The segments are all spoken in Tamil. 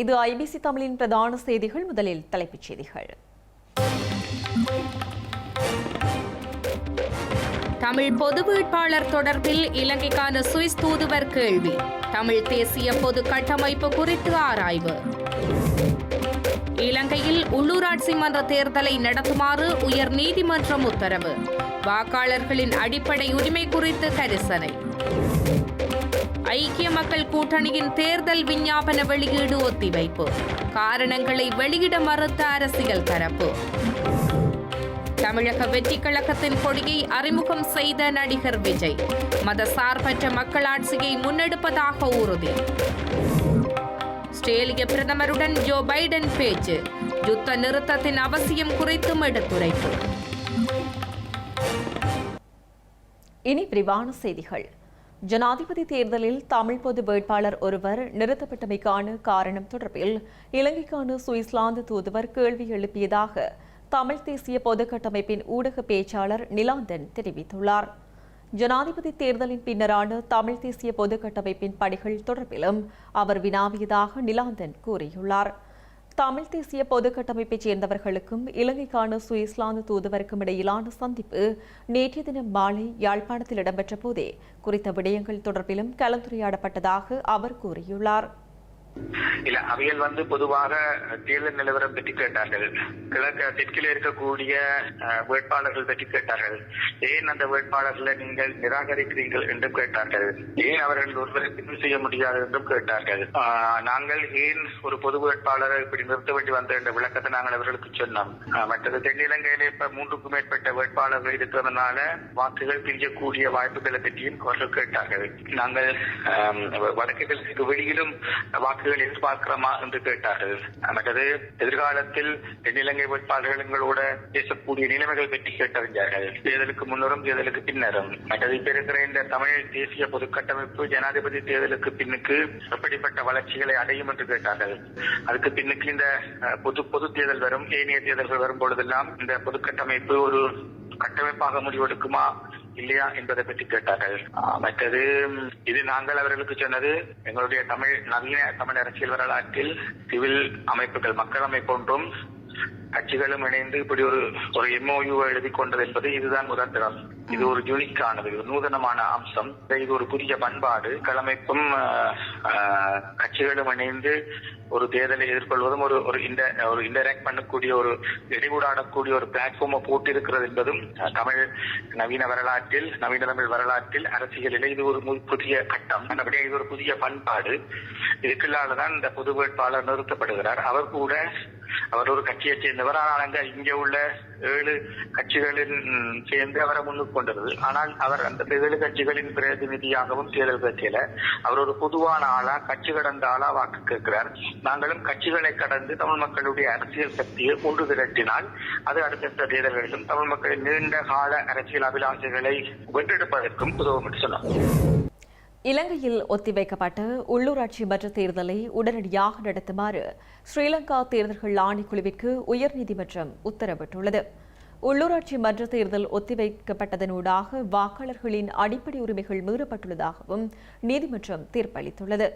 இது ஐபிசி தமிழின் பிரதான செய்திகள். முதலில் தலைப்புச் செய்திகள். தமிழ் பொது வேட்பாளர் தொடர்பில் இலங்கைக்கான சுவிஸ் தூதுவர் கேள்வி. தமிழ் தேசிய பொது கட்டமைப்பு குறித்து ஆராய்வு. இலங்கையில் உள்ளூராட்சி மன்ற தேர்தலை நடத்துமாறு உயர் நீதிமன்றம் உத்தரவு. வாக்காளர்களின் அடிப்படை உரிமை குறித்து கரிசனை. ஐக்கிய மக்கள் கூட்டணியின் தேர்தல் விஞ்ஞாபன வெளியீடு ஒத்திவைப்பு. காரணங்களை வெளியிட மறுத்த அரசியல் தரப்பு. தமிழக வெற்றி கழகத்தின் கொடியை அறிமுகம் செய்த நடிகர் விஜய். மதசார்பற்ற மக்களாட்சியை முன்னெடுப்பதாக உறுதி. ஆஸ்திரேலிய பிரதமருடன் ஜோ பைடன் பேச்சு. யுத்த நிறுத்தத்தின் அவசியம் குறித்தும் எடுத்துரைப்பு. இனி விரிவான செய்திகள். ஜனாதிபதி தேர்தலில் தமிழ் பொது வேட்பாளர் ஒருவர் நிறுத்தப்பட்டமைக்கான காரணம் தொடர்பில் இலங்கைக்கான சுவிஸ்லாந்து தூதுவர் கேள்வி எழுப்பியதாக தமிழ் தேசிய பொது கட்டமைப்பின் ஊடக பேச்சாளர் நிலாந்தன் தெரிவித்துள்ளார். ஜனாதிபதி தேர்தலின் பின்னரான தமிழ் தேசிய பொது கட்டமைப்பின் பணிகள் தொடர்பிலும் அவர் வினாவியதாக நிலாந்தன் கூறியுள்ளார். தமிழ் தேசிய பொது கட்டமைப்பைச் சேர்ந்தவர்களுக்கும் இலங்கைக்கான சுயஸ்லாந்து தூதுவருக்கும் இடையிலான சந்திப்பு நேற்றைய தினம் மாலை யாழ்ப்பாணத்தில் இடம்பெற்ற போதே குறித்த விடயங்கள் தொடர்பிலும் கலந்துரையாடப்பட்டதாக அவர் கூறியுள்ளார். இல்ல அவைகள் வந்து பொதுவாக தேர்தல் நிலவரம் பற்றி கேட்டார்கள். கிழக்கு தெற்கில் இருக்கக்கூடிய வேட்பாளர்கள் பற்றி கேட்டார்கள். ஏன் அந்த வேட்பாளர்களை நீங்கள் நிராகரிக்கிறீர்கள் என்றும் கேட்டார்கள்? ஏன் அவர்கள் ஒருவரை பின்பு செய்ய முடியாது என்றும் கேட்டார்கள். நாங்கள் ஏன் ஒரு பொது வேட்பாளரை இப்படி நிறுத்த வேண்டி வந்த என்ற விளக்கத்தை நாங்கள் அவர்களுக்கு சொன்னோம். மற்றது தென்னிலங்கையில இப்ப மூன்றுக்கும் மேற்பட்ட வேட்பாளர்கள் இருக்கிறதுனால வாக்குகள் பிரியக்கூடிய வாய்ப்புகளை பற்றியும் அவர்கள் கேட்டார்கள். நாங்கள் வடக்கு கிழக்கு வெளியிலும் வாக்குகள் எதிர்பார்க்கிறோமா என்று கேட்டார்கள். மற்றது எதிர்காலத்தில் தென்னிலங்கை வேட்பாளர்கள் எங்களோட பேசக்கூடிய நிலைமைகள் பற்றி கேட்டறிஞ்சார்கள் தேர்தலுக்கு முன்னரும் தேர்தலுக்கு பின்னரும். மற்றது இப்ப இருக்கிற இந்த தமிழ் தேசிய பொதுக்கட்டமைப்பு ஜனாதிபதி தேர்தலுக்கு பின்னுக்கு எப்படிப்பட்ட வளர்ச்சிகளை அடையும் என்று கேட்டார்கள். அதுக்கு பின்னுக்கு இந்த அஹ், பொது பொது தேர்தல் வரும் ஏனைய தேர்தல்கள் வரும் பொழுதெல்லாம் இந்த பொதுக்கட்டமைப்பு ஒரு கட்டமைப்பாக முடிவெடுக்குமா இல்லையா என்பதை பற்றி கேட்டார்கள். மற்றது இது நாங்கள் அவர்களுக்கு சொன்னது எங்களுடைய தமிழ் நவீன தமிழ் அரசியல் வரலாற்றில் சிவில் அமைப்புகள் மக்கள் அமைப்பு ஒன்றும் கட்சிகளும் இணைந்து இப்படி ஒரு ஒரு எம்ஓயு எழுதி கொண்டது என்பது இதுதான் முதந்திரம் இது ஒரு யூனிக்கானது இது நூதனமான அம்சம். இது ஒரு புதிய பண்பாடு. கலமைப்பும் ஆஹ், ஆஹ், கட்சிகளும் இணைந்து ஒரு தேர்தலை எதிர்கொள்வதும் ஒரு ஒரு இந்த ஒரு இன்டராக்ட் பண்ணக்கூடிய ஒரு இடையூடாடக்கூடிய ஒரு பிளாட்ஃபார்மை போட்டு இருக்கிறது என்பதும் தமிழ் நவீன வரலாற்றில் நவீன தமிழ் வரலாற்றில் அரசியலில் இது ஒரு புதிய கட்டம். அப்படியே இது ஒரு புதிய பண்பாடு. இதுக்குள்ளாலதான் இந்த பொது வேட்பாளர் நிறுத்தப்படுகிறார். அவர் கூட அவர் ஒரு கட்சியைச் சேர்ந்தவர். ஆனால் அங்க இங்க உள்ள ஏழு கட்சிகளின் சேர்ந்து அவரை முன்னுக்கு கொண்டது. ஆனால் அவர் அந்த ஏழு கட்சிகளின் பிரதிநிதியாகவும் தேர்தல் கட்சியில அவர் ஒரு பொதுவான ஆளா கட்சி கடந்த ஆளா வாக்கு கேட்கிறார். நாங்களும் கட்சிகளை கடந்து தமிழ் மக்களுடைய அரசியல் சக்தியை ஒன்று திரட்டினால் அது அடுத்தடுத்த தேர்தல்களிலும் தமிழ் மக்களின் நீண்ட கால அரசியல் அபிலாஷைகளை வென்றெடுப்பதற்கும் உதவும் என்று சொன்னார். இலங்கையில் ஒத்திவைக்கப்பட்ட உள்ளூராட்சி மன்ற தேர்தலை உடனடியாக நடத்துமாறு ஸ்ரீலங்கா தேர்தல்கள் ஆணைக்குழுவிற்கு உயர்நீதிமன்றம் உத்தரவிட்டுள்ளது. உள்ளூராட்சி மன்ற தேர்தல் ஒத்திவைக்கப்பட்டதனூடாக வாக்காளர்களின் அடிப்படை உரிமைகள் மீறப்பட்டுள்ளதாகவும் நீதிமன்றம் தீர்ப்பளித்துள்ளது.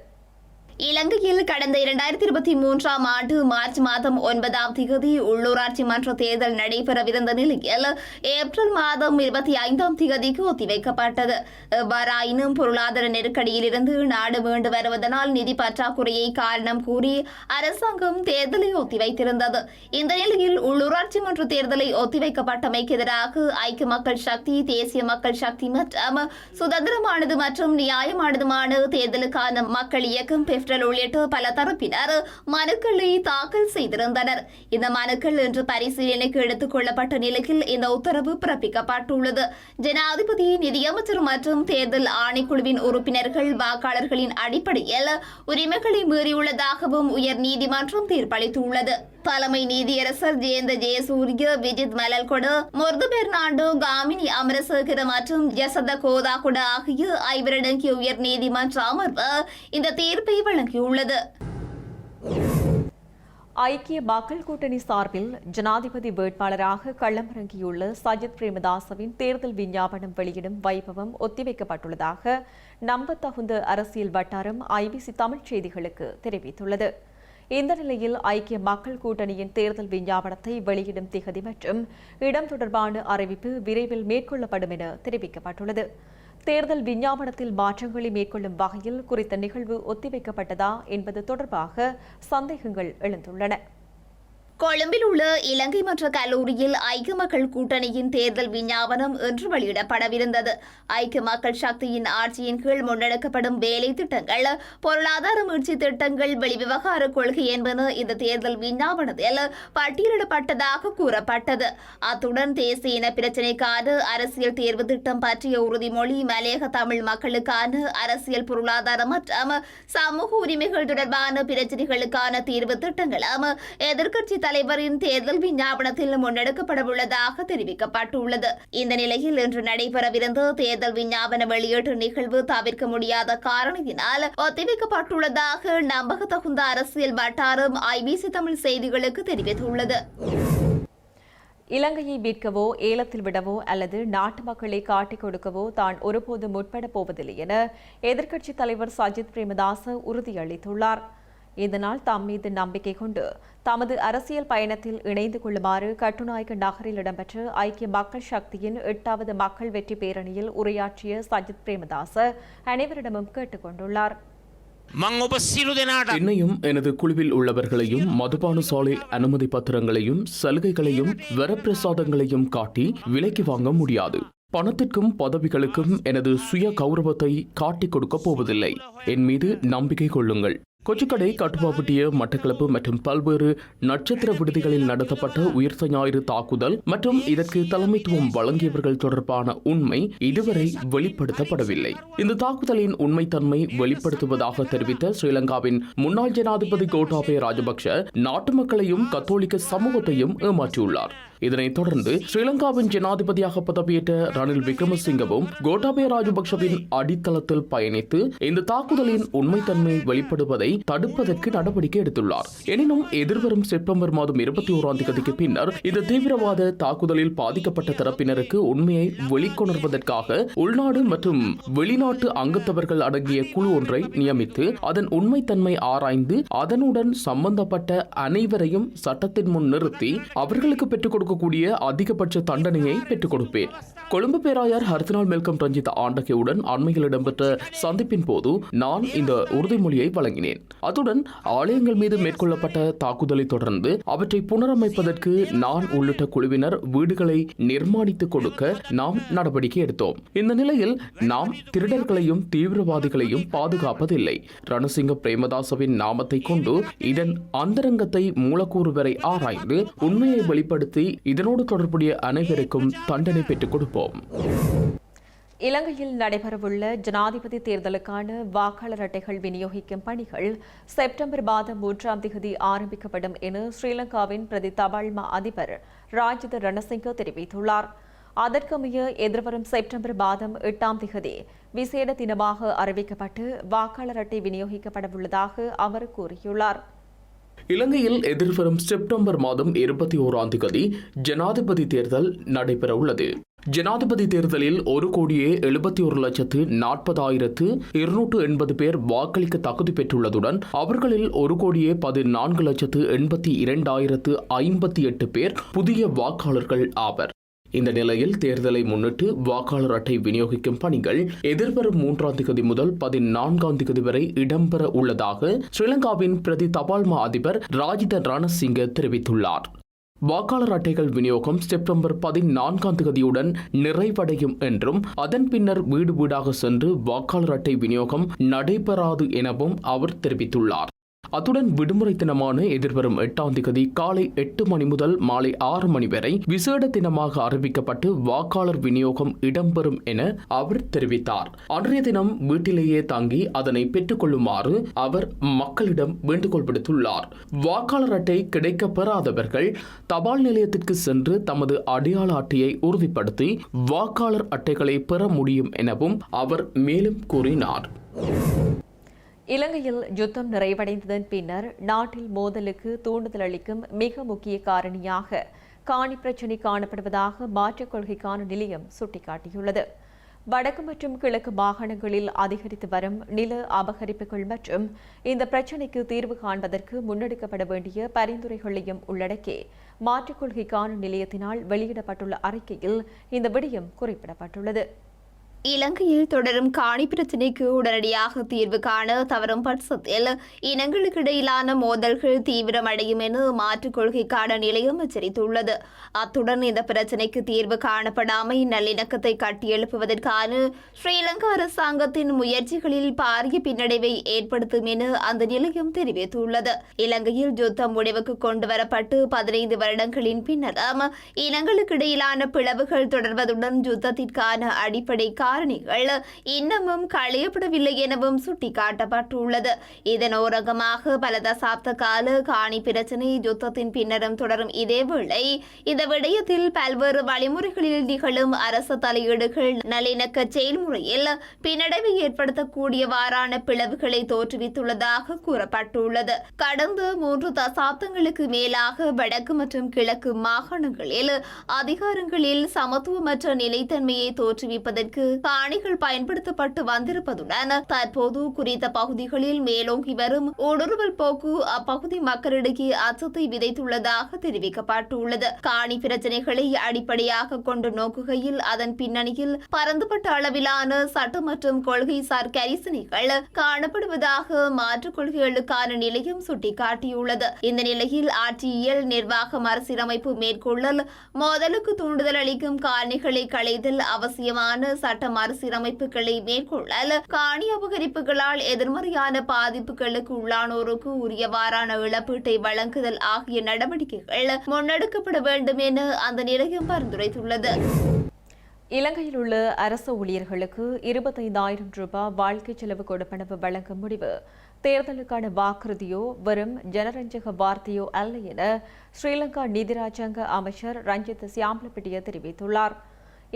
இலங்கையில் கடந்த இரண்டாயிரத்தி இருபத்தி மூன்றாம் ஆண்டு மார்ச் மாதம் ஒன்பதாம் தேதி உள்ளூராட்சி மன்ற தேர்தல் நடைபெறவிருந்த நிலையில் ஏப்ரல் மாதம் இருபத்தி ஐந்தாம் தேதிக்கு ஒத்திவைக்கப்பட்டது. எவ்வாறாயினும் பொருளாதார நெருக்கடியிலிருந்து நாடு மீண்டு வருவதனால் நிதி பற்றாக்குறையை காரணம் கூறி அரசாங்கம் தேர்தலை ஒத்திவைத்திருந்தது. இந்த நிலையில் உள்ளூராட்சி மன்ற தேர்தலை ஒத்திவைக்கப்பட்டமைக்கு எதிராக ஐக்கிய மக்கள் சக்தி தேசிய மக்கள் சக்தி மற்றும் சுதந்திரமானது மற்றும் நியாயமானதுமான தேர்தலுக்கான மக்கள் இயக்கம் பெப்டல் உள்ளிட்ட பல தரப்பினர் மனுக்களை தாக்கல் செய்திருந்தனர். இந்த மனுக்கள் இன்று பரிசீலனைக்கு எடுத்துக் கொள்ளப்பட்ட நிலையில் இந்த உத்தரவு பிறப்பிக்கப்பட்டுள்ளது. ஜனாதிபதி நிதியமைச்சர் மற்றும் தேர்தல் ஆணைக்குழுவின் உறுப்பினர்கள் வாக்காளர்களின் அடிப்படையில் உரிமைகளை மீறியுள்ளதாகவும் உயர் நீதிமன்றம் தீர்ப்பளித்துள்ளது. தலைமை நீதியரசர் ஜெயந்த ஜெயசூரிய விஜித் மலல்கொடு முர்து பெர்னாண்டோ காமினி அமரசேகர மற்றும் ஜசத கோதாகுட ஆகிய ஐவரடங்கிய உயர் நீதிமன்ற அமர்வு இந்த தீர்ப்பை வழங்கியுள்ளது ஐக்கிய மக்கள் கூட்டணி சார்பில் ஜனாதிபதி வேட்பாளராக களமிறங்கியுள்ள சஜித் பிரேமதாசவின் தேர்தல் விஞ்ஞாபனம் வெளியிடும் வைபவம் ஒத்திவைக்கப்பட்டுள்ளதாக நம்பத்தகுந்த அரசியல் வட்டாரம் ஐபிசி தமிழ்ச் செய்திகளுக்கு தெரிவித்துள்ளது இந்த நிலையில் ஐக்கிய மக்கள் கூட்டணியின் தேர்தல் விஞ்ஞாபனத்தை வெளியிடும் திகதி மற்றும் இடம் தொடர்பான அறிவிப்பு விரைவில் மேற்கொள்ளப்படும் என தெரிவிக்கப்பட்டுள்ளது. தேர்தல் விஞ்ஞாபனத்தில் மாற்றங்களை மேற்கொள்ளும் வகையில் குறித்த நிகழ்வு ஒத்திவைக்கப்பட்டதா என்பது தொடர்பாக சந்தேகங்கள் எழுந்துள்ளன. கொழும்பில் உள்ள இலங்கை மன்ற கல்லூரியில் ஐக்கிய மக்கள் கூட்டணியின் தேர்தல் விஞ்ஞாபனம் இன்று வெளியிடப்படவிருந்தது. ஐக்கிய மக்கள் சக்தியின் ஆட்சியின் கீழ் முன்னெடுக்கப்படும் வேலை திட்டங்கள் பொருளாதார மீட்சி திட்டங்கள் வெளிவிவகார கொள்கை என்பன இந்த தேர்தல் விஞ்ஞாபனத்தில் பட்டியலிடப்பட்டதாக கூறப்பட்டது. அத்துடன் தேசிய இன பிரச்சினைக்கான அரசியல் தேர்வு திட்டம் பற்றிய உறுதிமொழி மலையக தமிழ் மக்களுக்கான அரசியல் பொருளாதார மற்றும் சமூக உரிமைகள் தொடர்பான பிரச்சனைகளுக்கான தீர்வு திட்டங்களும் எதிர்க்கட்சி தலைவரின் தேர்தல் விஞ்ஞாபனத்தில் முன்னெடுக்கப்படவுள்ளதாக தெரிவிக்கப்பட்டுள்ளது. இந்த நிலையில் இன்று நடைபெறவிருந்த தேர்தல் விஞ்ஞாபன வெளியீட்டு நிகழ்வு தவிர்க்க முடியாத காரணத்தினால் ஒத்திவைக்கப்பட்டுள்ளதாக நம்பகத்தகுந்த அரசியல் வட்டாரம் ஐபிசி தமிழ் செய்திகளுக்கு தெரிவித்துள்ளது. இலங்கையை மீட்கவோ ஏலத்தில் விடவோ அல்லது நாட்டு மக்களை காட்டிக் கொடுக்கவோ தான் ஒருபோதும் முற்பட போவதில்லை என எதிர்க்கட்சித் தலைவர் சஜித் பிரேமதாச உறுதியளித்துள்ளார். இதனால் தம் மீது நம்பிக்கை கொண்டு தமது அரசியல் பயணத்தில் இணைந்து கொள்ளுமாறு கட்டுநாயக்க நகரில் இடம்பெற்ற ஐக்கிய மக்கள் சக்தியின் எட்டாவது மக்கள் வெற்றி பேரணியில் உரையாற்றிய சஜித் பிரேமதாச அனைவரிடமும் கேட்டுக்கொண்டுள்ளார். என்னையும் எனது குழுவில் உள்ளவர்களையும் மதுபான சாலை அனுமதி பத்திரங்களையும் சலுகைகளையும் வரப்பிரசாதங்களையும் காட்டி விலைக்கு வாங்க முடியாது. பணத்திற்கும் பதவிகளுக்கும் எனது சுய கௌரவத்தை காட்டிக் கொடுக்கப் போவதில்லை. என் மீது நம்பிக்கை கொள்ளுங்கள். கொச்சிக்கடை கட்டுப்பாப்பட்டிய மட்டக்களப்பு மற்றும் பல்வேறு நட்சத்திர விடுதிகளில் நடத்தப்பட்ட உயிர்த்த ஞாயிறு தாக்குதல் மற்றும் இதற்கு தலைமைத்துவம் வழங்கியவர்கள் தொடர்பான உண்மை இதுவரை வெளிப்படுத்தப்படவில்லை. இந்த தாக்குதலின் உண்மைத்தன்மை வெளிப்படுத்துவதாக தெரிவித்த ஸ்ரீலங்காவின் முன்னாள் ஜனாதிபதி கோட்டாபய ராஜபக்ஷ நாட்டு மக்களையும் கத்தோலிக்க சமூகத்தையும் ஏமாற்றியுள்ளார். இதனைத் தொடர்ந்து ஸ்ரீலங்காவின் ஜனாதிபதியாக பதவியேற்ற ரணில் விக்ரமசிங்கவும் கோட்டாபய ராஜபக்ஷவின் அடித்தளத்தில் பயணித்து இந்த தாக்குதலின் உண்மைத்தன்மை வெளிப்படுவதை தடுப்பதற்கு நடவடிக்கை எடுத்துள்ளார். எனினும் எதிர்வரும் செப்டம்பர் மாதம் இருபத்தி ஓராம் தேதிக்கு பின்னர் இந்த தீவிரவாத தாக்குதலில் பாதிக்கப்பட்ட தரப்பினருக்கு உண்மையை வெளிக்கொணர்வதற்காக உள்நாடு மற்றும் வெளிநாட்டு அங்கத்தவர்கள் அடங்கிய குழு ஒன்றை நியமித்து அதன் உண்மைத்தன்மை ஆராய்ந்து அதனுடன் சம்பந்தப்பட்ட அனைவரையும் சட்டத்தின் முன் நிறுத்தி அவர்களுக்கு பெற்றுக் கொடுக்கக்கூடிய அதிகபட்ச தண்டனையை பெற்றுக் கொடுப்பேன். கொழும்பு பேராயர் ஹர்தினால் மெல்கம் ரஞ்சித் ஆண்டகையுடன் அண்மையில் இடம்பெற்ற சந்திப்பின் போது நான் இந்த உறுதிமொழியை வழங்கினேன். அத்துடன் ஆலயங்கள் மீது மேற்கொள்ளப்பட்ட தாக்குதலை தொடர்ந்து அவற்றை புனரமைப்பதற்கு நான் உள்ளிட்ட குழுவினர் வீடுகளை நிர்மாணித்துக் கொடுக்க நாம் நடவடிக்கை எடுத்தோம். இந்த நிலையில் நாம் திருடர்களையும் தீவிரவாதிகளையும் பாதுகாப்பதில்லை. ரணசிங்க பிரேமதாசவின் நாமத்தை கொண்டு இதன் அந்தரங்கத்தை மூலக்கூறு வரை ஆராய்ந்து உண்மையை வெளிப்படுத்தி இதனோடு தொடர்புடைய அனைவருக்கும் தண்டனை பெற்றுக் கொடுப்போம். இலங்கையில் நடைபெறவுள்ள ஜனாதிபதி தேர்தலுக்கான வாக்காளர் அட்டைகள் விநியோகிக்கும் பணிகள் செப்டம்பர் மாதம் மூன்றாம் தேதி ஆரம்பிக்கப்படும் என ஸ்ரீலங்காவின் பிரதி தபால்மா அதிபர் ராஜித ரணசிங்க தெரிவித்துள்ளார். அதற்கமைய எதிர்வரும் செப்டம்பர் மாதம் எட்டாம் தேதி விசேட தினமாக அறிவிக்கப்பட்டு வாக்காளர் அட்டை விநியோகிக்கப்படவுள்ளதாக அவர் கூறியுள்ளார். இலங்கையில் எதிர்வரும் செப்டம்பர் மாதம் இருபத்தி ஓராம் தேதி ஜனாதிபதி தேர்தல் நடைபெற உள்ளது ஜனாதிபதி தேர்தலில் ஒரு கோடியே எழுபத்தி ஒரு லட்சத்து நாற்பதாயிரத்து இருநூற்று எண்பது பேர் வாக்களிக்க தகுதி பெற்றுள்ளதுடன் அவர்களில் ஒரு கோடியே பதினான்கு லட்சத்து எண்பத்தி இரண்டாயிரத்து ஐம்பத்தி எட்டு பேர் புதிய வாக்காளர்கள் ஆவர். இந்த நிலையில் தேர்தலை முன்னிட்டு வாக்காளர் அட்டை விநியோகிக்கும் பணிகள் எதிர்வரும் மூன்றாம் தேதி முதல் பதினான்காம் தேதி வரை இடம்பெற உள்ளதாக ஸ்ரீலங்காவின் பிரதி தபால்மா அதிபர் ராஜித ரணசிங்க தெரிவித்துள்ளார். வாக்காளர் அட்டைகள் விநியோகம் செப்டம்பர் பதினான்காம் தேதியுடன் நிறைவடையும் என்றும் அதன் பின்னர் வீடு வீடாக சென்று வாக்காளர் அட்டை விநியோகம் நடைபெறாது எனவும் அவர் தெரிவித்துள்ளார். அத்துடன் விடுமுறை தினமான எதிர்வரும் எட்டாம் தேதி காலை எட்டு மணி முதல் மாலை ஆறு மணி வரை விசேட தினமாக அறிவிக்கப்பட்டு வாக்காளர் விநியோகம் இடம்பெறும் என அவர் தெரிவித்தார். அன்றைய தினம் வீட்டிலேயே தங்கி அதனை பெற்றுக்கொள்ளுமாறு அவர் மக்களிடம் வேண்டுகோள் விடுத்துள்ளார். வாக்காளர் அட்டை கிடைக்கப் பெறாதவர்கள் தபால் நிலையத்திற்கு சென்று தமது அடையாள அட்டையை உறுதிப்படுத்தி வாக்காளர் அட்டைகளை பெற முடியும் எனவும் அவர் மேலும் கூறினார். இலங்கையில் யுத்தம் நிறைவடைந்ததன் பின்னர் நாட்டில் மோதலுக்கு தூண்டுதல் அளிக்கும் மிக முக்கிய காரணியாக காணி பிரச்சினை காணப்படுவதாக மாற்றுக் கொள்கைக்கான நிலையம் சுட்டிக்காட்டியுள்ளது. வடக்கு மற்றும் கிழக்கு மாகாணங்களில் அதிகரித்து வரும் நில அபகரிப்புகள் மற்றும் இந்த பிரச்சினைக்கு தீர்வு காண்பதற்கு முன்னெடுக்கப்பட வேண்டிய பரிந்துரைகளையும் உள்ளடக்கி மாற்றுக் கொள்கைக்கான நிலையத்தினால் வெளியிடப்பட்டுள்ள அறிக்கையில் இந்த விடயம் குறிப்பிடப்பட்டுள்ளது. இலங்கையில் தொடரும் காணி பிரச்சினைக்கு உடனடியாக தீர்வு காண தவறும் பட்சத்தில் இனங்களுக்கு இடையிலான மோதல்கள் தீவிரமடையும் என மாற்றுக் கொள்கைக்கான நிலையம் எச்சரித்துள்ளது. அத்துடன் இந்த பிரச்சினைக்கு தீர்வு காணப்படாமல் நல்லிணக்கத்தை கட்டியெழுப்புவதற்கான ஸ்ரீலங்கா அரசாங்கத்தின் முயற்சிகளில் பாரிய பின்னடைவை ஏற்படுத்தும் என அந்த நிலையம் தெரிவித்துள்ளது. இலங்கையில் யுத்தம் முடிவுக்கு கொண்டு வரப்பட்டு பதினைந்து வருடங்களின் பின்னரும் இனங்களுக்கு இடையிலான பிளவுகள் தொடர்வதுடன் யுத்தத்திற்கான அடிப்படை காரணிகள் இன்னமும் களையப்படவில்லை எனவும் சுட்டிக்காட்டப்பட்டுள்ளது. இதன் ஓரங்கமாக பல தசாப்த கால காணி பிரச்சினை யுத்தத்தின் பின்னரும் தொடரும். இதேவேளை இந்த விடயத்தில் பல்வேறு வழிமுறைகளில் நிகழும் அரசு தலையீடுகள் நல்லிணக்க செயல்முறையில் பின்னடைவை ஏற்படுத்தக்கூடியவாறான பிளவுகளை தோற்றுவித்துள்ளதாக கூறப்பட்டுள்ளது. கடந்த மூன்று தசாப்தங்களுக்கு மேலாக வடக்கு மற்றும் கிழக்கு மாகாணங்களில் அதிகாரங்களில் சமத்துவமற்ற நிலைத்தன்மையை தோற்றுவிப்பதற்கு காணிகள் பயன்படுத்தப்பட்டு வந்திருப்பதுடன் தற்போது குறித்த பகுதிகளில் மேலோங்கி வரும் ஊடுருவல் போக்கு அப்பகுதி மக்களிடையே அச்சத்தை விதைத்துள்ளதாக தெரிவிக்கப்பட்டுள்ளது. காணி பிரச்சனைகளை அடிப்படையாக கொண்டு நோக்குகையில் அதன் பின்னணியில் பரந்துபட்ட அளவிலான சட்ட மற்றும் கொள்கைசார் கரிசனைகள் காணப்படுவதாக மாற்றுக் கொள்கைகளுக்கான நிலையம் சுட்டிக்காட்டியுள்ளது. இந்த நிலையில் ஆட்சியியல் நிர்வாக அரசியலமைப்பு மேற்கொள்ளல் மோதலுக்கு தூண்டுதல் அளிக்கும் காரணிகளை களைதல் அவசியமான சட்ட மறுசீரமைப்புகளை மேற்கொள்ளல் காணி அபகரிப்புகளால் எதிர்மறையான பாதிப்புகளுக்கு உள்ளானோருக்கு உரியவாறான இழப்பீட்டை வழங்குதல் ஆகிய நடவடிக்கைகள் முன்னெடுக்கப்பட வேண்டும் என அந்த நிலையம் பரிந்துரைத்துள்ளது. இலங்கையில் உள்ள அரசு ஊழியர்களுக்கு இருபத்தைந்தாயிரம் ரூபாய் வாழ்க்கை செலவு கொடுப்பனவு வழங்கும் முடிவு. தேர்தலுக்கான வாக்குறுதியோ வெறும் ஜனரஞ்சக வார்த்தையோ அல்ல என ஸ்ரீலங்கா நிதிராஜாங்க அமைச்சர் ரஞ்சித் சியாம்லபிட்டிய தெரிவித்துள்ளார்.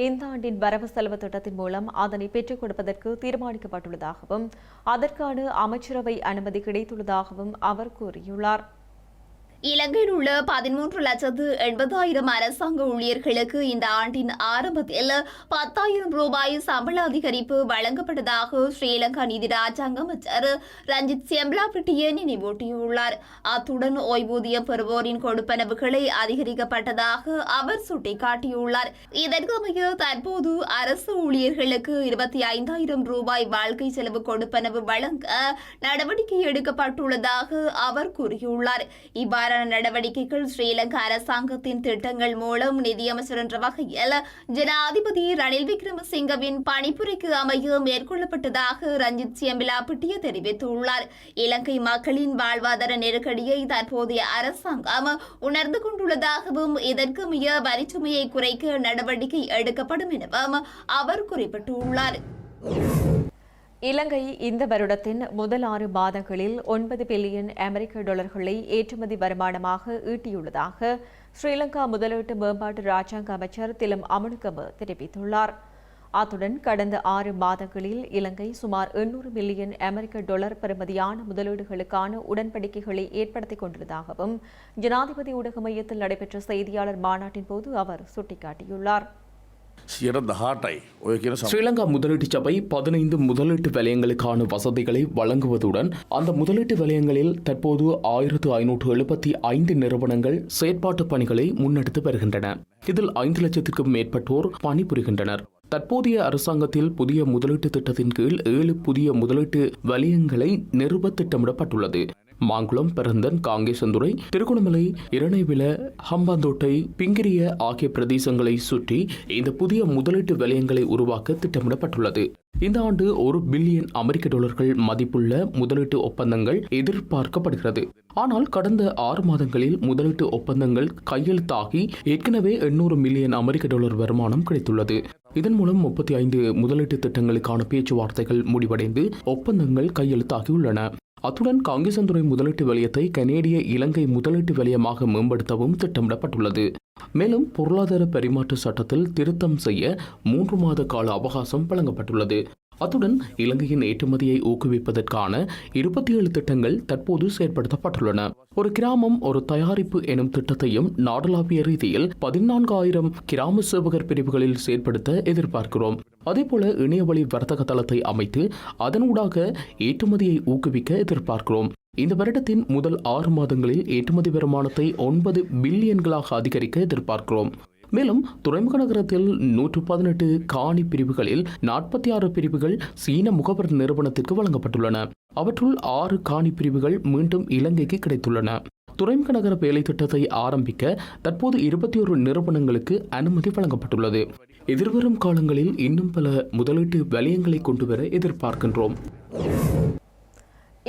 இந்த ஆண்டின் வரவு செலவு திட்டத்தின் மூலம் அதனை பெற்றுக் கொடுப்பதற்கு தீர்மானிக்கப்பட்டுள்ளதாகவும் அதற்கான அமைச்சரவை அனுமதி கிடைத்துள்ளதாகவும் அவர் கூறியுள்ளார். இலங்கையில் உள்ள பதிமூன்று லட்சத்து எண்பதாயிரம் அரசாங்க ஊழியர்களுக்கு இந்த ஆண்டின் ஆரம்பத்தில் பத்தாயிரம் ரூபாய் சம்பள அதிகரிப்பு வழங்கப்பட்டதாக ஸ்ரீலங்கா நிதி ராஜாங்க அமைச்சர் ரஞ்சித் செம்லாபிட்டிய நினைவூட்டியுள்ளார். அத்துடன் ஓய்வூதியம் பெறுவோரின் கொடுப்பனவுகளை அதிகரிக்கப்பட்டதாக அவர் சுட்டிக்காட்டியுள்ளார். இதற்கமைய தற்போது அரசு ஊழியர்களுக்கு இருபத்தி ஐந்தாயிரம் ரூபாய் வாழ்க்கை செலவு கொடுப்பனவு வழங்க நடவடிக்கை எடுக்கப்பட்டுள்ளதாக அவர் கூறியுள்ளார். இவ்வாறு இவ்வாறான நடவடிக்கைகள் ஸ்ரீலங்கா அரசாங்கத்தின் திட்டங்கள் மூலம் நிதியமைச்சர் என்ற வகையில் ஜனாதிபதி ரணில் விக்ரமசிங்கவின் பணிப்புரைக்கு அமைய மேற்கொள்ளப்பட்டதாக ரஞ்சித் சியம்பிலாபிட்டிய தெரிவித்துள்ளார். இலங்கை மக்களின் வாழ்வாதார நெருக்கடியை தற்போதைய அரசாங்கம் உணர்ந்து கொண்டுள்ளதாகவும் இதற்கு மிக வரிச்சுமையை குறைக்க நடவடிக்கை எடுக்கப்படும் எனவும் அவர் குறிப்பிட்டுள்ளார். இலங்கை இந்த வருடத்தின் முதல் ஆறு மாதங்களில் ஒன்பது பில்லியன் அமெரிக்க டாலர்களை ஏற்றுமதி வருமானமாக ஈட்டியுள்ளதாக ஸ்ரீலங்கா முதலீட்டு மேம்பாட்டு ராஜாங்க அமைச்சர் திலம் அமனுகம தெரிவித்துள்ளார். அத்துடன் கடந்த ஆறு மாதங்களில் இலங்கை சுமார் எண்ணூறு மில்லியன் அமெரிக்க டாலர் பெறுமதியான முதலீடுகளுக்கான உடன்படிக்கைகளை ஏற்படுத்திக் கொண்டுள்ளதாகவும் ஜனாதிபதி ஊடக மையத்தில் நடைபெற்ற செய்தியாளர் மாநாட்டின் போது அவர் சுட்டிக்காட்டியுள்ளார். ஸ்ரீலங்கா முதலீட்டு சபை பதினைந்து முதலீட்டு வலயங்களுக்கான வசதிகளை வழங்குவதுடன் அந்த முதலீட்டு வலயங்களில் தற்போது ஆயிரத்து ஐநூற்று எழுபத்தி ஐந்து நிறுவனங்கள் செயற்பாட்டு பணிகளை முன்னெடுத்து வருகின்றன இதில் ஐந்து லட்சத்திற்கும் மேற்பட்டோர் பணிபுரிகின்றனர் தற்போதைய அரசாங்கத்தில் புதிய முதலீட்டு திட்டத்தின் கீழ் ஏழு புதிய முதலீட்டு வலயங்களை நிறுவ திட்டமிடப்பட்டுள்ளது மாங்குளம் பெருந்தன் காங்கேசந்துறை திருகோணமலை இரணைவில ஹம்பாந்தோட்டை பிங்கிரிய ஆகிய பிரதேசங்களை சுற்றி இந்த புதிய முதலீட்டு வலயங்களை உருவாக்க திட்டமிடப்பட்டுள்ளது. இந்த ஆண்டு ஒரு பில்லியன் அமெரிக்க டாலர்கள் மதிப்புள்ள முதலீட்டு ஒப்பந்தங்கள் எதிர்பார்க்கப்படுகிறது. ஆனால் கடந்த ஆறு மாதங்களில் முதலீட்டு ஒப்பந்தங்கள் கையெழுத்தாகி ஏற்கனவே எண்ணூறு மில்லியன் அமெரிக்க டாலர் வருமானம் கிடைத்துள்ளது. இதன் மூலம் முப்பத்தி ஐந்து முதலீட்டு திட்டங்களுக்கான பேச்சுவார்த்தைகள் முடிவடைந்து ஒப்பந்தங்கள் கையெழுத்தாகியுள்ளன அத்துடன் காங்கேசந்துறை முதலீட்டு வலயத்தை கனேடிய இலங்கை முதலீட்டு வலயமாக மேம்படுத்தவும் திட்டமிடப்பட்டுள்ளது. மேலும் பொருளாதார பரிமாற்ற சட்டத்தில் திருத்தம் செய்ய மூன்று மாத கால அவகாசம் வழங்கப்பட்டுள்ளது. அத்துடன் இலங்கையின் ஏற்றுமதியை ஊக்குவிப்பதற்கான இருபத்தி ஏழு திட்டங்கள் தற்போது செயற்படுத்தப்பட்டுள்ளன. ஒரு கிராமம் ஒரு தயாரிப்பு எனும் திட்டத்தையும் நாடளாவிய ரீதியில் பதினான்காயிரம் கிராம சேவகர் பிரிவுகளில் செயற்படுத்த எதிர்பார்க்கிறோம். அதேபோல இணையவழி வர்த்தக தளத்தை அமைத்து அதனூடாக ஏற்றுமதியை ஊக்குவிக்க எதிர்பார்க்கிறோம். இந்த வருடத்தின் முதல் ஆறு மாதங்களில் ஏற்றுமதி வருமானத்தை ஒன்பது பில்லியன்களாக அதிகரிக்க எதிர்பார்க்கிறோம். மேலும் துறைமுக நகரத்தில் நூற்று பதினெட்டு காணி பிரிவுகளில் நாற்பத்தி ஆறு பிரிவுகள் சீன முகவர் நிறுவனத்திற்கு வழங்கப்பட்டுள்ளன. அவற்றுள் ஆறு காணி பிரிவுகள் மீண்டும் இலங்கைக்கு கிடைத்துள்ளன. துறைமுக நகர வேலை திட்டத்தை ஆரம்பிக்க தற்போது இருபத்தி ஒரு நிறுவனங்களுக்கு அனுமதி வழங்கப்பட்டுள்ளது. எதிர்வரும் காலங்களில் இன்னும் பல முதலீட்டு வலயங்களை கொண்டுவர எதிர்பார்க்கின்றோம்.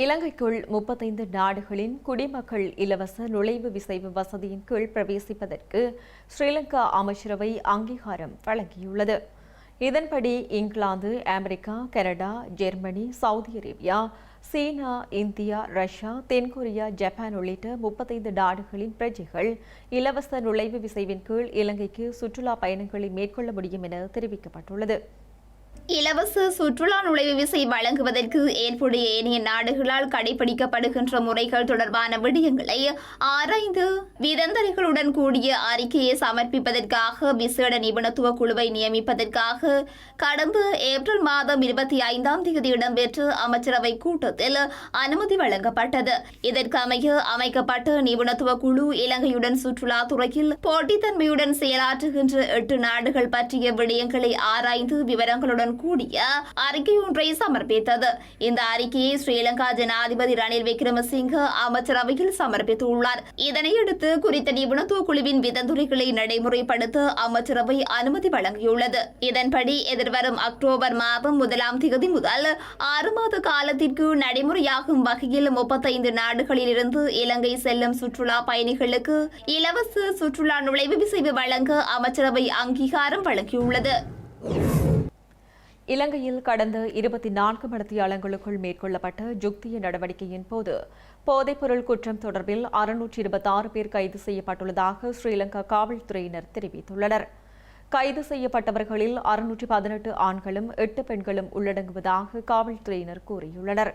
இலங்கைக்குள் முப்பத்தைந்து நாடுகளின் குடிமக்கள் இலவச நுழைவு விசைவு வசதியின் கீழ் பிரவேசிப்பதற்கு ஸ்ரீலங்கா அமைச்சரவை அங்கீகாரம் வழங்கியுள்ளது. இதன்படி England America Canada Germany Saudi Arabia China India Russia தென்கொரியா ஜப்பான் உள்ளிட்ட முப்பத்தைந்து நாடுகளின் பிரஜைகள் இலவச நுழைவு விசைவின் கீழ் இலங்கைக்கு சுற்றுலா பயணங்களை மேற்கொள்ள முடியும் என தெரிவிக்கப்பட்டுள்ளது. இலவச சுற்றுலா நுழைவு விசை வழங்குவதற்கு ஏற்புடைய ஏனைய நாடுகளால் கடைபிடிக்கப்படுகின்ற முறைகள் தொடர்பான விடயங்களை ஆராய்ந்து விதந்தரைகளுடன் கூடிய அறிக்கையை சமர்ப்பிப்பதற்காக விசேட நிபுணத்துவ குழுவை நியமிப்பதற்காக கடந்த ஏப்ரல் மாதம் இருபத்தி ஐந்தாம் தேதி இடம்பெற்ற அமைச்சரவை கூட்டத்தில் அனுமதி வழங்கப்பட்டது. இதற்கமைய அமைக்கப்பட்ட நிபுணத்துவ குழு இலங்கையுடன் சுற்றுலா துறையில் போட்டித்தன்மையுடன் செயலாற்றுகின்ற எட்டு நாடுகள் பற்றிய விடயங்களை ஆராய்ந்து விவரங்களுடன் கூடிய அறிக்கை ஒன்றை சமர்ப்பித்தது. இந்த அறிக்கையை ஸ்ரீலங்கா ஜனாதிபதி ரணில் விக்ரமசிங்க அமைச்சரவையில் சமர்ப்பித்துள்ளார். இதனையடுத்து குறித்த நிபுணத்துவ குழுவின் விதந்துரைகளை நடைமுறைப்படுத்த அமைச்சரவை அனுமதி வழங்கியுள்ளது. இதன்படி எதிர்வரும் அக்டோபர் மாதம் முதலாம் தேதி முதல் ஆறு மாத காலத்திற்கு நடைமுறையாகும் வகையில் முப்பத்தைந்து நாடுகளில் இருந்து இலங்கை செல்லும் சுற்றுலா பயணிகளுக்கு இலவச சுற்றுலா நுழைவு விசைவு வழங்க அமைச்சரவை அங்கீகாரம் வழங்கியுள்ளது. இலங்கையில் கடந்த இருபத்தி நான்கு மணித்தியாலங்களுக்குள் மேற்கொள்ளப்பட்ட ஜுக்திய நடவடிக்கையின் போது போதைப்பொருள் குற்றம் தொடர்பில் அறுநூற்றி இருபத்தாறு பேர் கைது செய்யப்பட்டுள்ளதாக ஸ்ரீலங்கா காவல்துறையினர் தெரிவித்துள்ளனர். கைது செய்யப்பட்டவர்களில் அறுநூற்றி பதினெட்டு ஆண்களும் எட்டு பெண்களும் உள்ளடங்குவதாக காவல்துறையினர் கூறியுள்ளனர்.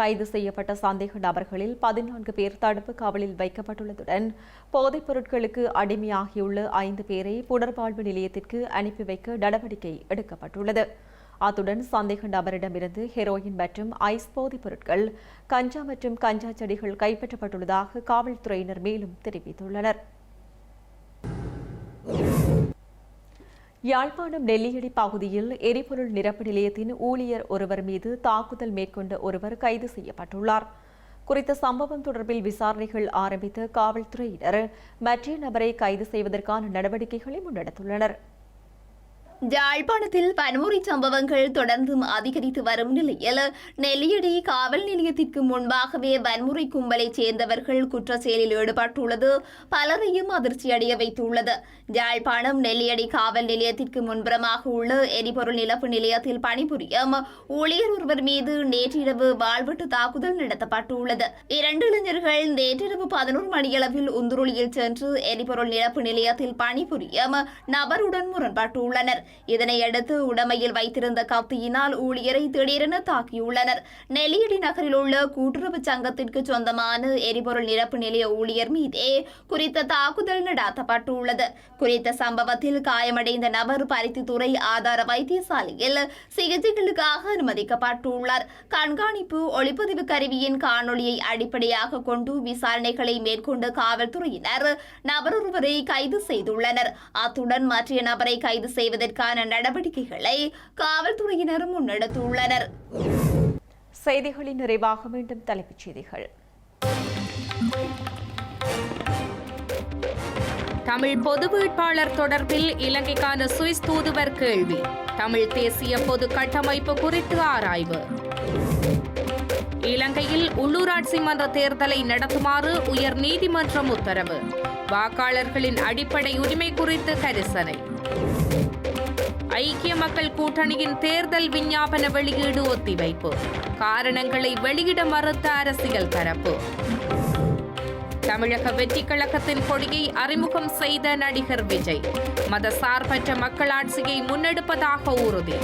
கைது செய்யப்பட்ட சந்தேக நபர்களில் பதினான்கு பேர் தடுப்பு காவலில் வைக்கப்பட்டுள்ளதுடன் போதைப் பொருட்களுக்கு அடிமையாகியுள்ள ஐந்து பேரை புனர்வாழ்வு நிலையத்திற்கு அனுப்பி வைக்க நடவடிக்கை எடுக்கப்பட்டுள்ளது. அத்துடன் சந்தேக நபரிடமிருந்து ஹெரோயின் மற்றும் ஐஸ் போதைப் பொருட்கள் கஞ்சா மற்றும் கஞ்சா செடிகள் கைப்பற்றப்பட்டுள்ளதாக காவல்துறையினர் மேலும் தெரிவித்துள்ளனர். யாழ்ப்பாணம் நெல்லியடி பகுதியில் எரிபொருள் நிரப்பு நிலையத்தின் ஊழியர் ஒருவர் மீது தாக்குதல் மேற்கொண்ட ஒருவர் கைது செய்யப்பட்டுள்ளார். குறித்த சம்பவம் தொடர்பில் விசாரணைகள் ஆரம்பித்த காவல்துறையினர் மற்ற நபரை கைது செய்வதற்கான நடவடிக்கைகளை முன்னெடுத்துள்ளனர். யாழ்ப்பாணத்தில் வன்முறை சம்பவங்கள் தொடர்ந்தும் அதிகரித்து வரும் நிலையில் நெல்லியடி காவல் நிலையத்திற்கு முன்பாகவே வன்முறை கும்பலைச் சேர்ந்தவர்கள் குற்ற செயலில் ஈடுபட்டுள்ளது. பலரையும் அதிர்ச்சியடைய வைத்துள்ளது. யாழ்ப்பாணம் நெல்லியடி காவல் நிலையத்திற்கு முன்புறமாக உள்ள எரிபொருள் நிலப்பு நிலையத்தில் பணிபுரியும் ஊழியர் ஒருவர் மீது நேற்றிரவு வாழ்வெட்டு தாக்குதல் நடத்தப்பட்டுள்ளது. இரண்டு இளைஞர்கள் நேற்றிரவு பதினோரு மணியளவில் உந்துருளியில் சென்று எரிபொருள் நிலப்பு நிலையத்தில் பணிபுரியும் நபருடன் முரண்பட்டுள்ளனர். இதனையடுத்து உடமையில் வைத்திருந்த கத்தியினால் ஊழியரை திடீரென தாக்கியுள்ளனர். நெல்லியடி நகரில் உள்ள கூட்டுறவு சங்கத்திற்கு சொந்தமான எரிபொருள் நிரப்பு நிலைய ஊழியர் மீதே குறித்த தாக்குதல் நடாத்தப்பட்டுள்ளது. குறித்த சம்பவத்தில் காயமடைந்த நபர் பருத்தித்துறை ஆதார வைத்தியசாலையில் சிகிச்சைகளுக்காக அனுமதிக்கப்பட்டுள்ளார். கண்காணிப்பு ஒளிப்பதிவு கருவியின் காணொளியை அடிப்படையாக கொண்டு விசாரணைகளை மேற்கொண்ட காவல்துறையினர் நபரொருவரை கைது செய்துள்ளனர். அத்துடன் மற்ற நபரை கைது செய்வதற்கு செய்வதற்கான நடவடிக்கைகளை காவல்துறையினர் முன்னெடுத்துள்ளனர். செய்திகளின் நிறைவாக மீண்டும் தலைப்புச் செய்திகள். தமிழ் பொது வேட்பாளர் தொடர்பில் இலங்கைக்கான சுவிஸ் தூதுவர் கேள்வி. தமிழ் தேசிய பொது கட்டமைப்பு குறித்து ஆராய்வு. இலங்கையில் உள்ளூராட்சி மன்ற தேர்தலை நடத்துமாறு உயர் நீதிமன்றம் உத்தரவு. வாக்காளர்களின் அடிப்படை உரிமை குறித்து கரிசனை. ஐக்கிய மக்கள் கூட்டணியின் தேர்தல் விஞ்ஞாபன வெளியீடு ஒத்திவைப்பு. காரணங்களை வெளியிட மறுத்த அரசியல் தரப்பு தமிழக வெற்றி கழகத்தின் கொடியை அறிமுகம் செய்த நடிகர் விஜய். மதசார்பற்ற மக்களாட்சியை முன்னெடுப்பதாக உறுதி.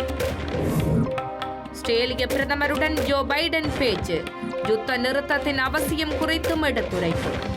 ஆஸ்திரேலிய பிரதமருடன் ஜோ பைடன் பேச்சு. யுத்த நிறுத்தத்தின் அவசியம் குறித்தும் எடுத்துரைப்பு.